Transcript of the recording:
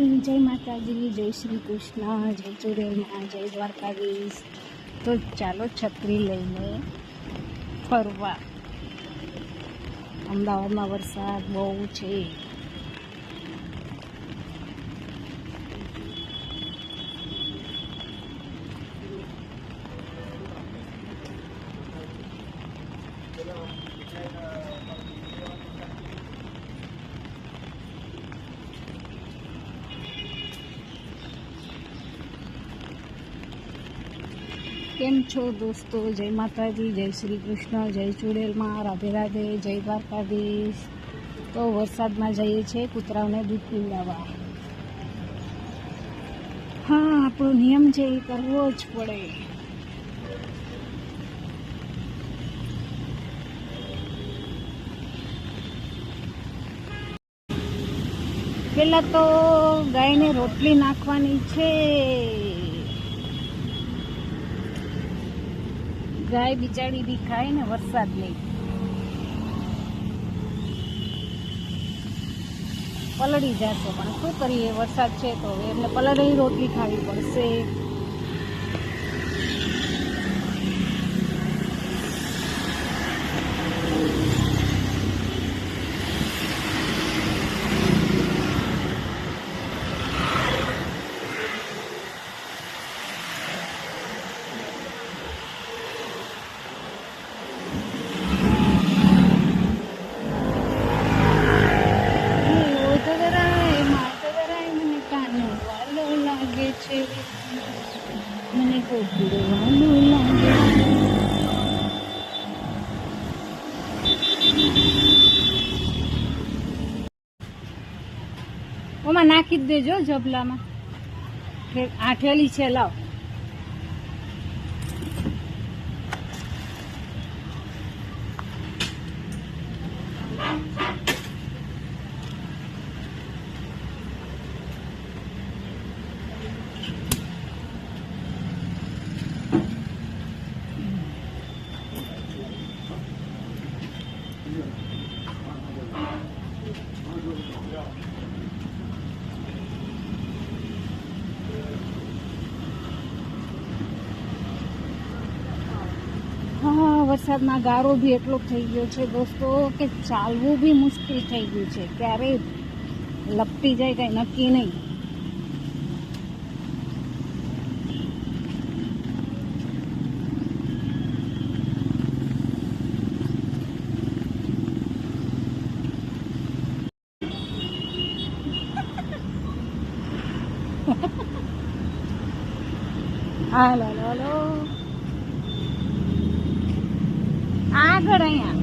હાય જય માતાજી, જય શ્રી કૃષ્ણ, જય ચુરેલમાં જય દ્વારકાધીશ. તો ચાલો છત્રી લઈને ફરવા. અમદાવાદમાં વરસાદ બહુ છે. કેમ છો દોસ્તો? જય માતાજી, જય શ્રી કૃષ્ણ, જય ચુડેલમાં રાધે રાધે જય દ્વારકાધીશ. તો વરસાદમાં જઈએ છીએ કૂતરાઓને દૂધ પીવડાવવા. હા, આપણો નિયમ છે એ કરવો જ પડે. પેલા તો ગાયને રોટલી નાખવાની છે. ગાય બિચારી બી ખાય ને વરસાદ નહીં. પલળી જશે પણ શું કરીએ? વરસાદ છે તો એટલે પલળી રોટલી ખાવી પડશે. ઓમાં નાખી જ દેજો જબલામાં કે આઠેલી છે લાવ હા વરસાદમાં ગારો બી એટલો થઈ ગયો છે દોસ્તો કે ચાલવું બી મુશ્કેલ થઈ ગયું છે. ક્યારે લપટી જાય કંઈ નક્કી નહીં. હાલો હાલો. આગળ અહીંયા.